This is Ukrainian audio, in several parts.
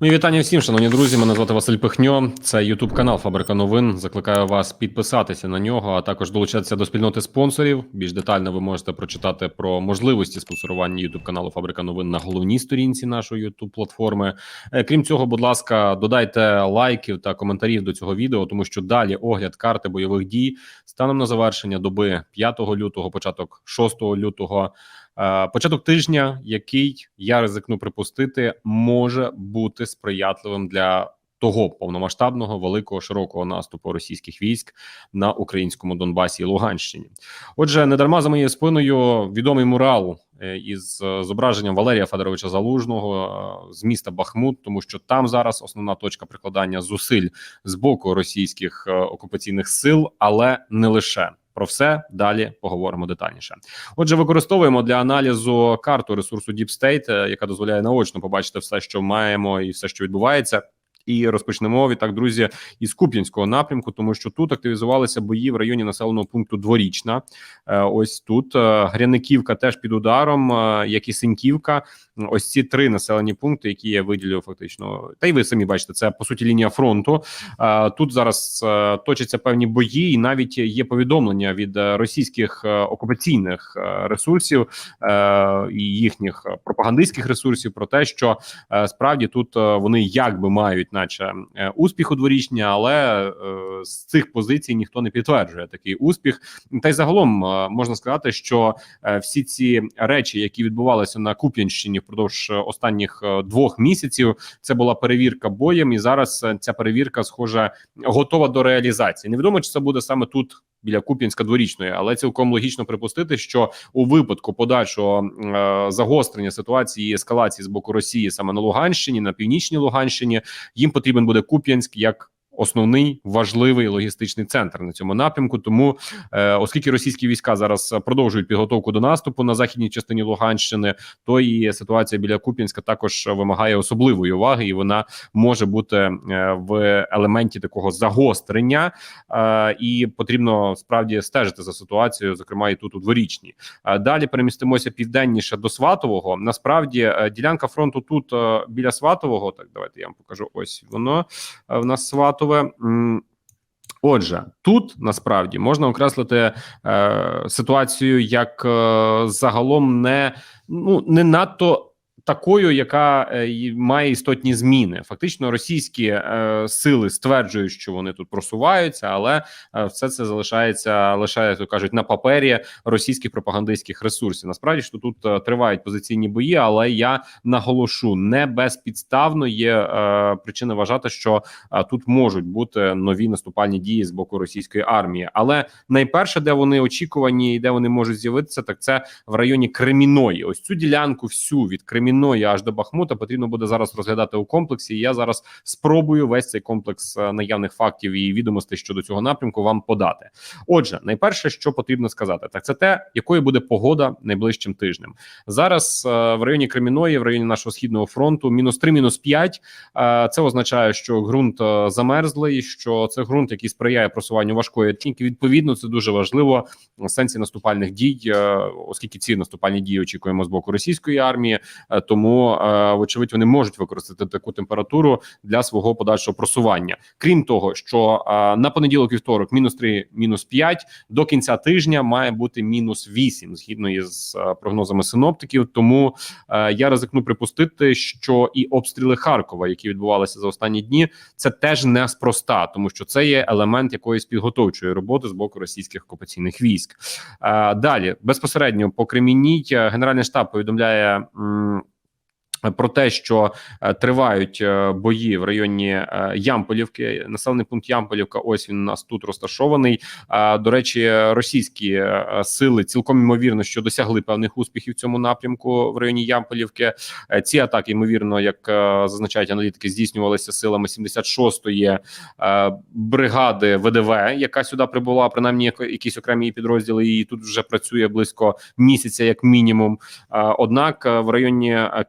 Мої вітання всім, шановні друзі. Мене звати Василь Пихньо. Це Ютуб канал Фабрика новин. Закликаю вас підписатися на нього, а також долучатися до спільноти спонсорів. Більш детально ви можете прочитати про можливості спонсорування Ютуб каналу Фабрика новин на головній сторінці нашої Ютуб платформи. Е, Крім цього, будь ласка, додайте лайків та коментарів до цього відео, тому що далі огляд карти бойових дій станом на завершення доби 5 лютого, початок 6 лютого. Е, Початок тижня, який я ризикну припустити, може бути сприятливим для того повномасштабного великого широкого наступу російських військ на українському Донбасі і Луганщині. Отже, недарма за моєю спиною відомий мурал е, із е, зображенням Валерія Федоровича Залужного з міста Бахмут, тому що там зараз основна точка прикладання зусиль з боку російських окупаційних сил, але не лише. Про все далі поговоримо детальніше. Отже, використовуємо для аналізу карту ресурсу Deep State, е, яка дозволяє наочно побачити все, що маємо, і все, що відбувається. І розпочнемо відтак, друзі, із Куп'янського напрямку, тому що тут активізувалися бої в районі населеного пункту Дворічна. Е, Ось тут е, Гряниківка теж під ударом, е, як і Синьківка. Ось ці три населені пункти, які я виділив фактично. Та й ви самі бачите, це по суті лінія фронту. Тут зараз точаться певні бої, і навіть є повідомлення від російських окупаційних ресурсів і їхніх пропагандистських ресурсів про те, що справді тут вони якби мають, наче успіху успіх у дворічні, але е, з цих позицій ніхто не підтверджує такий успіх. Та й загалом е, можна сказати, що е, всі ці речі, які відбувалися на Куп'янщині впродовж е, останніх е, двох місяців, це була перевірка боєм, і зараз е, ця перевірка, схоже, готова до реалізації. Невідомо чи це буде саме тут. Біля Куп'янська дворічної, але цілком логічно припустити, що у випадку подальшого е, загострення ситуації ескалації з боку Росії саме на Луганщині, на північній Луганщині, їм потрібен буде Куп'янськ як основний важливий логістичний центр на цьому напрямку. Тому, е, оскільки російські війська зараз продовжують підготовку до наступу на західній частині Луганщини, то і ситуація біля Куп'янська також вимагає особливої уваги, і вона може бути е, в елементі такого загострення, е, і потрібно справді стежити за ситуацією, зокрема і тут у дворічній. Е, Далі перемістимося південніше до Сватового. Насправді ділянка фронту тут біля Сватового. Так, давайте я вам покажу. Ось воно в нас Сватове. М, Отже, тут насправді можна окреслити е, ситуацію як е, загалом не ну не надто такою, яка е, має істотні зміни. Фактично, російські е, сили стверджують, що вони тут просуваються, але е, все це залишається лише то кажуть на папері російських пропагандистських ресурсів. Насправді що тут тривають позиційні бої, але я наголошу не безпідставно є причина вважати, що тут можуть бути нові наступальні дії з боку російської армії. Але найперше, де вони очікувані і де вони можуть з'явитися, так це в районі Креміної. Ось цю ділянку всю від Креміної аж до Бахмута потрібно буде зараз розглядати у комплексі. Я зараз спробую весь цей комплекс е, наявних фактів і відомостей щодо цього напрямку вам подати. Отже, найперше, що потрібно сказати, так це те, якою буде погода найближчим тижнем. Зараз е, в районі Креміної, в районі нашого східного фронту, мінус 3, мінус 5. Е, Це означає, що ґрунт замерзлий, що це ґрунт, який сприяє просуванню важкої техніки. Відповідно, це дуже важливо в сенсі наступальних дій, оскільки ці наступальні дії очікуємо з боку російської армії. Тому, е, вочевидь, вони можуть використати таку температуру для свого подальшого просування. Крім того, що е, на понеділок вівторок мінус 3, мінус 5, до кінця тижня має бути мінус 8, згідно із е, прогнозами синоптиків. Тому я ризикну припустити, що і обстріли Харкова, які відбувалися за останні дні, це теж неспроста, тому що це є елемент якоїсь підготовчої роботи з боку російських окупаційних військ. Далі безпосередньо по Кремінній Генеральний штаб повідомляє. Про те, що е, тривають е, бої в районі е, Ямполівки, населений пункт Ямполівка. Ось він у нас тут розташований. Е, до речі, російські сили цілком ймовірно, що досягли певних успіхів в цьому напрямку в районі Ямполівки. Ці атаки, ймовірно, як зазначають аналітики, здійснювалися силами 76-ї е, бригади ВДВ, яка сюди прибула, принаймні як- якісь окремі її підрозділи. І тут вже працює близько місяця, як мінімум. Однак в районі е,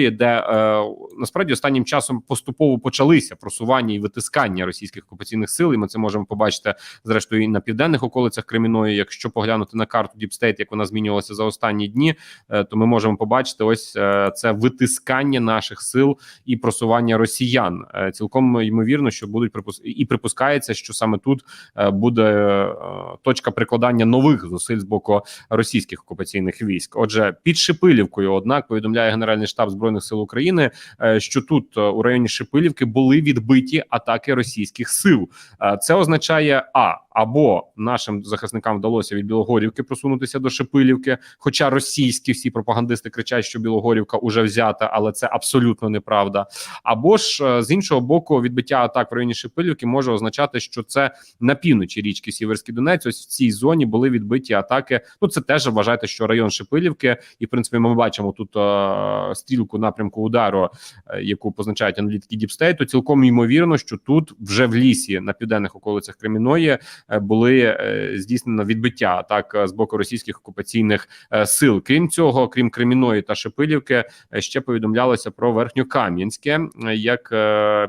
Креміної де е, насправді останнім часом поступово почалися просування і витискання російських окупаційних сил. І ми це можемо побачити зрештою і на південних околицях Креміної. Якщо поглянути на карту Діпстейт, як вона змінювалася за останні дні, е, то ми можемо побачити ось е, це витискання наших сил і просування росіян. Е, Цілком ймовірно, що будуть припус... і припускається, що саме тут е, буде е, точка прикладання нових зусиль з боку російських окупаційних військ. Отже, під Шипилівкою, однак, повідомляє Генеральний штаб збройних сил України, е, що тут е, у районі Шипилівки були відбиті атаки російських сил. Е, Це означає а або нашим захисникам вдалося від Білогорівки просунутися до Шипилівки. Хоча російські всі пропагандисти кричать, що Білогорівка уже взята, але це абсолютно неправда. Або ж з іншого боку, відбиття атак в районі Шипилівки може означати, що це на півночі річки Сіверський Донець. Ось в цій зоні були відбиті атаки. Ну це теж вважайте, що район Шипилівки, і в принципі ми бачимо тут е, стрілку напрямку удару, е, яку позначають аналітики Діпстейту. Цілком ймовірно, що тут вже в лісі на південних околицях Креміної е, були е, здійснено відбиття атак з боку російських окупаційних сил. Крім цього, крім Креміної та Шипилівки, е, ще повідомлялося про Верхньокам'янське як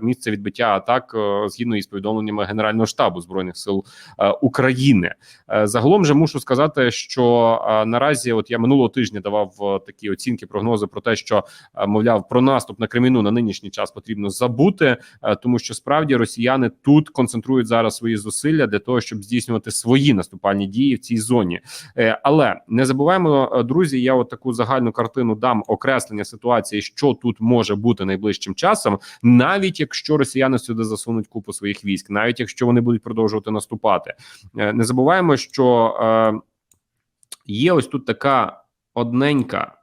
місце відбиття атак згідно із повідомленнями Генерального штабу збройних сил України. Загалом же мушу сказати, що наразі, от я минулого тижня давав такі оцінки, прогнози про те, що мовляв про наступ на Креміну на нинішній час потрібно забути, е, тому що справді росіяни тут концентрують зараз свої зусилля для того, щоб здійснювати свої наступальні дії в цій зоні. Е, Але не забуваємо, е, друзі. Я от таку загальну картину дам окреслення ситуації, що тут може бути найближчим часом, навіть якщо росіяни сюди засунуть купу своїх військ, навіть якщо вони будуть продовжувати наступати. Не забуваємо, що є ось тут така одненька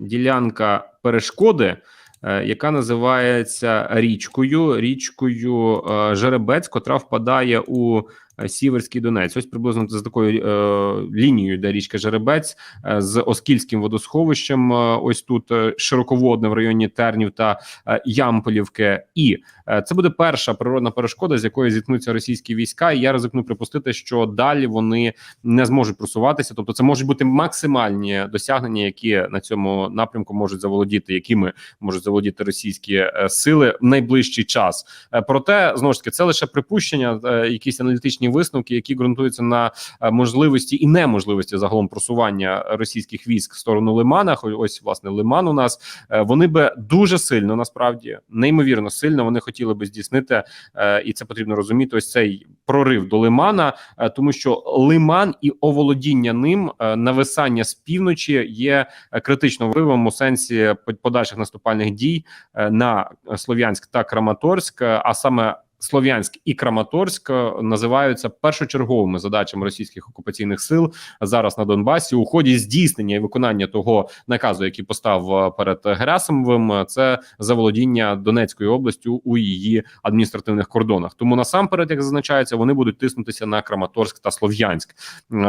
ділянка перешкоди. е, Яка називається річкою, річкою е, Жеребець, котра впадає у Сіверський Донець. Ось приблизно за такою е, лінією, де річка Жеребець е, з Оскільським водосховищем. е, ось тут е, широководне в районі Тернів та е, Ямполівки. І е, це буде перша природна перешкода, з якою зіткнуться російські війська. І я ризикну припустити, що далі вони не зможуть просуватися. Тобто, це можуть бути максимальні досягнення, які на цьому напрямку можуть заволодіти, якими можуть заволодіти російські е, сили в найближчий час. Е, Проте знову ж таки це лише припущення, е, якісь аналітичні висновки, які ґрунтуються на е, можливості і неможливості загалом просування російських військ в сторону Лимана. Ось власне Лиман у нас Е, вони би дуже сильно насправді неймовірно сильно вони хотіли би здійснити, е, і це потрібно розуміти. Ось цей прорив до Лимана, тому що Лиман і оволодіння ним нависання з півночі є критично важливим у сенсі по- подальших наступальних дій на Слов'янськ та Краматорськ, а саме. Слов'янськ і Краматорськ е, називаються першочерговими задачами російських окупаційних сил зараз на Донбасі у ході здійснення і виконання того наказу, який постав е, перед Герасимовим, е, це заволодіння Донецькою областю у її адміністративних кордонах. Тому насамперед, як зазначається, вони будуть тиснутися на Краматорськ та Слов'янськ.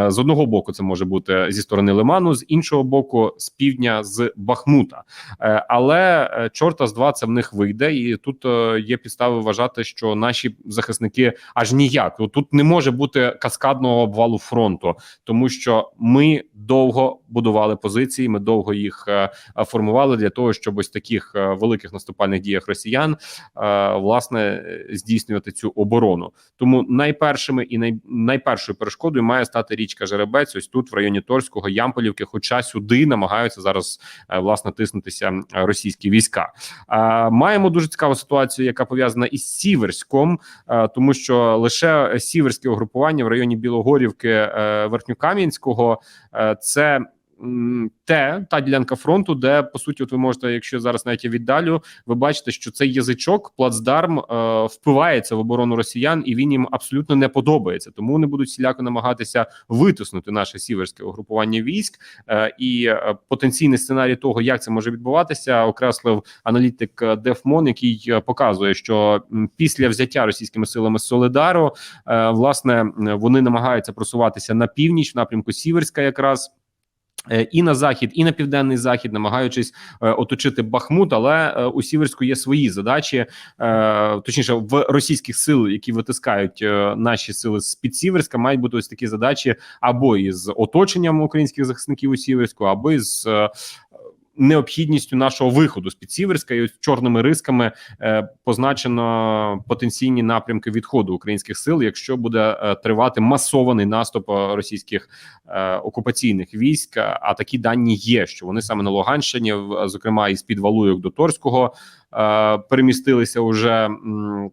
З одного боку, це може бути зі сторони Лиману, з іншого боку, з півдня з Бахмута. Але чорта з два це в них вийде, і тут є підстави вважати, що наші захисники аж ніяк. Тут не може бути каскадного обвалу фронту, тому що ми довго будували позиції, ми довго їх е, формували для того, щоб ось таких е, великих наступальних діях росіян е, власне здійснювати цю оборону. Тому найпершими і най, найпершою перешкодою має стати річка Жеребець. Ось тут в районі Торського Ямполівки, хоча сюди намагаються зараз власне тиснутися російські війська. Маємо дуже цікаву ситуацію, яка пов'язана із Сіверськом, е, тому що лише сіверське угрупування в районі Білогорівки е, Верхньокам'янського е, це. Те та ділянка фронту, де по суті, от ви можете, якщо зараз навіть я віддалю, ви бачите, що цей язичок, плацдарм е, впивається в оборону росіян, і він їм абсолютно не подобається. Тому вони будуть всіляко намагатися витиснути наше сіверське угрупування військ. Е, і е, потенційний сценарій того, як це може відбуватися, окреслив аналітик е, Дефмон, який е, показує, що після взяття російськими силами Солидару, е, власне, вони намагаються просуватися на північ, в напрямку Сіверська, якраз. Е, І на захід, і на південний захід, намагаючись е, оточити Бахмут, але е, у Сіверську є свої задачі, точніше, в російських сил, які витискають наші сили з під Сіверська, мають бути ось такі задачі або із оточенням українських захисників у Сіверську, або із необхідністю нашого виходу з Підсіверська і ось чорними рисками е, позначено потенційні напрямки відходу українських сил, якщо буде е, тривати масований наступ е, російських е, окупаційних військ. А такі дані є, що вони саме на Луганщині, зокрема із під Валуйок до Торського, е, перемістилися уже. м,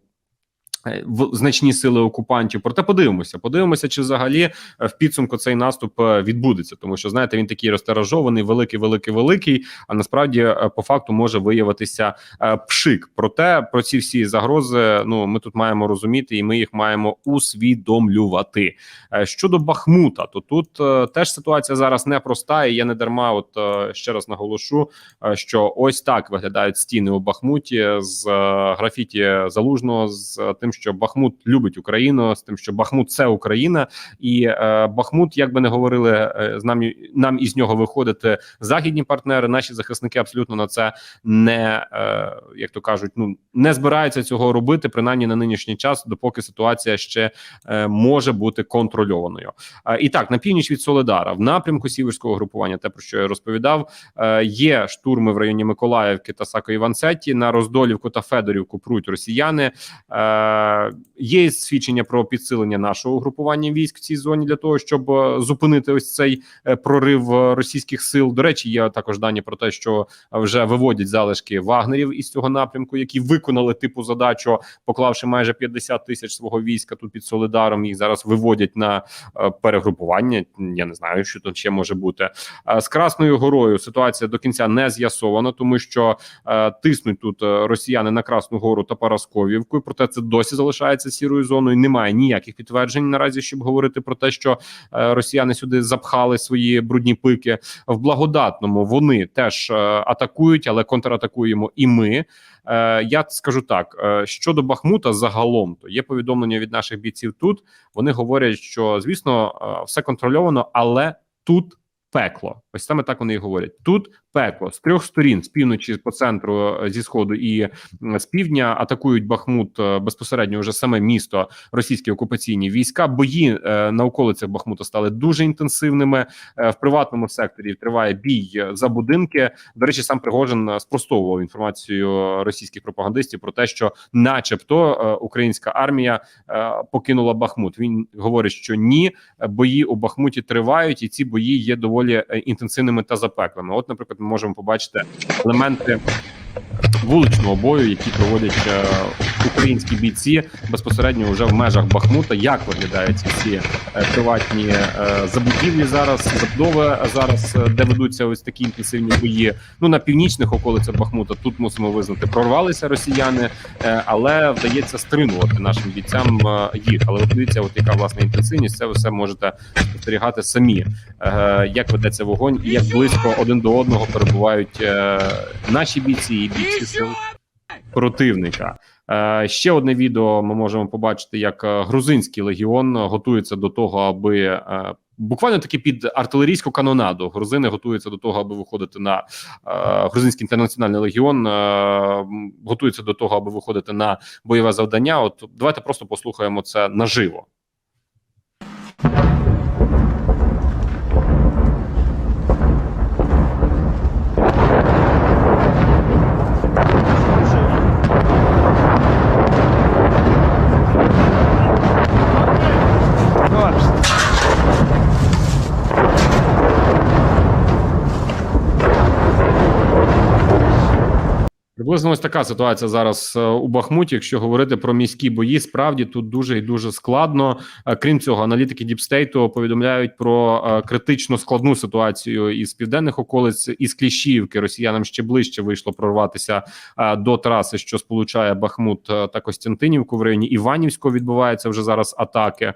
значні сили окупантів, проте подивимося. Подивимося, чи взагалі е, в підсумку цей наступ е, відбудеться, тому що знаєте, він такий розтиражований, великий, великий, великий. А насправді е, по факту може виявитися е, пшик. Проте про ці всі загрози, ну ми тут маємо розуміти, і ми їх маємо усвідомлювати. Е, Щодо Бахмута, то тут е, теж ситуація зараз непроста, і я не дарма. От е, ще раз наголошу, е, що ось так виглядають стіни у Бахмуті з е, графіті залужного, з е, що Бахмут любить Україну, з тим, що Бахмут це Україна, і е, Бахмут, як би не говорили, е, з нам нам із нього виходити західні партнери. Наші захисники абсолютно на це не е, як то кажуть, ну не збираються цього робити, принаймні на нинішній час, допоки ситуація ще е, може бути контрольованою. Е, і так, на північ від Соледара, в напрямку сіверського групування, те про що я розповідав, е, є штурми в районі Миколаївки та Сако Іванцеті. На Роздолівку та Федорівку пруть росіяни. Е, є свідчення про підсилення нашого групування військ в цій зоні для того, щоб е, зупинити ось цей е, прорив е, російських сил. До речі, є також дані про те, що вже виводять залишки вагнерів із цього напрямку, які виконали типу задачу, поклавши майже 50 тисяч свого війська тут під Солидаром. Їх зараз виводять на перегрупування. Я не знаю, що тут ще може бути. З Красною горою ситуація до кінця не з'ясована, тому що тиснуть тут росіяни на Красну Гору та Парасковівку. Проте це досі залишається сірою зоною. Немає ніяких підтверджень наразі, щоб говорити про те, що е, росіяни сюди запхали свої брудні пики. В благодатному вони теж е, атакують, але контратакуємо і ми. Е, я скажу так: щодо Бахмута, загалом то є повідомлення від наших бійців тут. Вони говорять, що звісно все контрольовано, але тут пекло. Ось саме так вони і говорять. Тут пекло з трьох сторін, з півночі, по центру, е, зі сходу і з півдня атакують Бахмут е, безпосередньо вже саме місто, російські окупаційні війська. Бої е, на околицях Бахмута стали дуже інтенсивними. В приватному секторі триває бій за будинки. До речі, сам Пригожин спростовував інформацію російських пропагандистів про те, що, начебто, українська армія покинула Бахмут. Він говорить, що ні, бої у Бахмуті тривають, і ці бої є доволі е, інтенсивними та запеклими. От, наприклад, ми можемо побачити елементи вуличного бою, які проводять е, українські бійці безпосередньо вже в межах Бахмута. Як виглядають ці е, приватні е, забудівлі зараз, забудови зараз, е, де ведуться ось такі інтенсивні бої. Ну на північних околицях Бахмута тут мусимо визнати, прорвалися росіяни, але вдається стримувати нашим бійцям їх. Але дивіться, от яка власне інтенсивність, це ви все можете спостерігати самі. Як ведеться вогонь, і як близько один до одного перебувають наші бійці і бійці сил противника. Е, ще одне відео ми можемо побачити, як е, грузинський легіон готується до того, аби е, буквально таки під артилерійську канонаду. Грузини готуються до того, аби виходити на грузинський інтернаціональний легіон. Готується до того, аби виходити на бойове завдання. От давайте просто послухаємо це наживо. Приблизно ось така ситуація зараз е, у Бахмуті. Якщо говорити про міські бої, справді тут дуже і дуже складно. Е, Крім цього, аналітики Діпстейту повідомляють про е, критично складну ситуацію із південних околиць із Кліщіївки. Росіянам ще ближче вийшло прорватися до траси, що сполучає Бахмут та Костянтинівку в районі Іванівського. Відбуваються вже зараз атаки.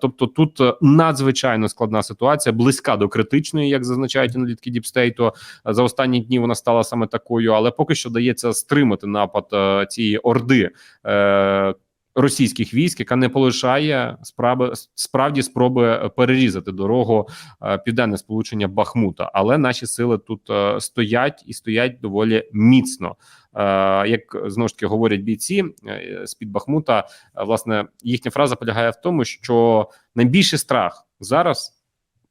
Тобто, тут надзвичайно складна ситуація, близька до критичної, як зазначають аналітики Діпстейту. За останні дні вона стала саме такою, але поки що дається стримати напад е, цієї орди. Е, Російських військ, яка не полишає справи справді спроби перерізати дорогу е, південне сполучення Бахмута, але наші сили тут стоять і стоять доволі міцно. Як знову ж таки говорять бійці з під Бахмута, власне їхня фраза полягає в тому, що найбільший страх зараз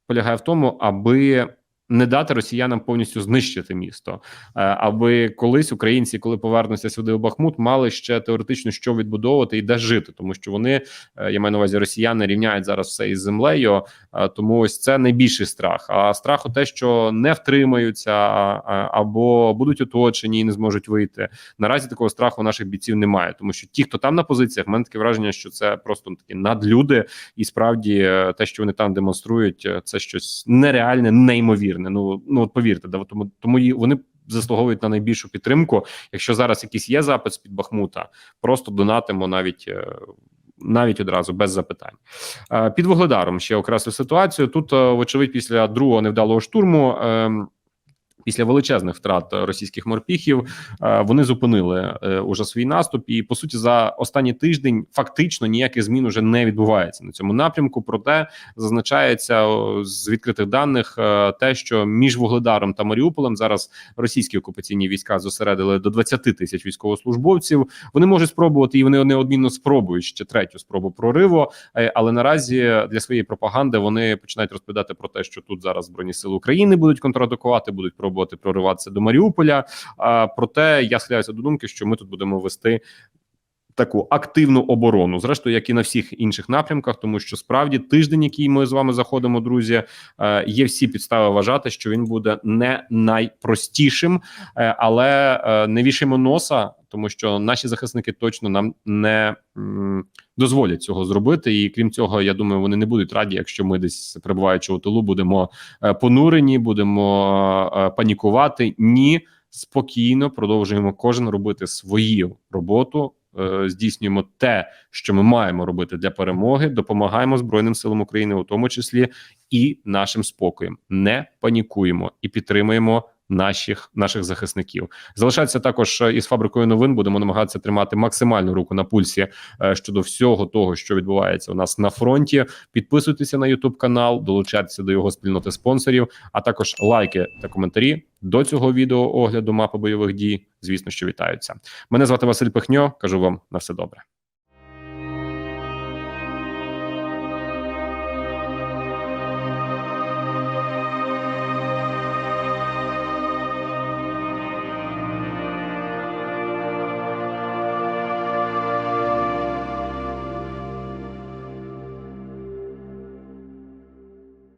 полягає в тому, аби не дати росіянам повністю знищити місто, е, аби колись українці, коли повернуться сюди у Бахмут, мали ще теоретично що відбудовувати і де жити, тому що вони е, я маю на увазі росіяни рівняють зараз все із землею. е, Тому ось це найбільший страх. А страх у те, що не втримаються або будуть оточені і не зможуть вийти. Наразі такого страху наших бійців немає, тому що ті, хто там на позиціях, в мене таке враження, що це просто ну, такі надлюди, і справді те, що вони там демонструють, це щось нереальне, неймовірне. Ну ну от повірте, да тому тому вони. Заслуговують на найбільшу підтримку. Якщо зараз якийсь є запит з під Бахмута, просто донатимо навіть е, навіть одразу без запитань. Е, Під Вугледаром ще окреслю ситуацію. Тут, е, вочевидь, після другого невдалого штурму. Після величезних втрат російських морпіхів е, вони зупинили е, уже свій наступ, і по суті за останній тиждень фактично ніяких змін уже не відбувається на цьому напрямку. Проте зазначається з відкритих даних е, те, що між Вугледаром та Маріуполем зараз російські окупаційні війська зосередили до 20 тисяч військовослужбовців. Вони можуть спробувати, і вони неодмінно спробують ще третю спробу прориву. Але наразі для своєї пропаганди вони починають розповідати про те, що тут зараз збройні сили України будуть контратакувати, будуть пробувати прориватися до Маріуполя. А проте я схиляюся до думки, що ми тут будемо вести. Таку активну оборону, зрештою, як і на всіх інших напрямках, тому що справді тиждень, який ми з вами заходимо, друзі, е, є всі підстави вважати, що він буде не найпростішим, Е, але е, не вішаємо носа, тому що наші захисники точно нам не дозволять цього зробити. І крім цього, я думаю, вони не будуть раді, якщо ми десь перебуваючи у тилу, будемо е, понурені, будемо е, панікувати. Ні, спокійно продовжуємо кожен робити свою роботу. е, Здійснюємо те, що ми маємо робити для перемоги. Допомагаємо Збройним силам України, у тому числі і нашим спокоєм. Не панікуємо і підтримуємо наших наших захисників. Залишається також е, із фабрикою новин. Будемо намагатися тримати максимальну руку на пульсі е, щодо всього того, що відбувається у нас на фронті. Підписуйтеся на YouTube канал, долучайтеся до його спільноти спонсорів, а також лайки та коментарі до цього відео огляду мапи бойових дій. Звісно, що вітаються. Мене звати Василь Пихньо. Кажу вам на все добре.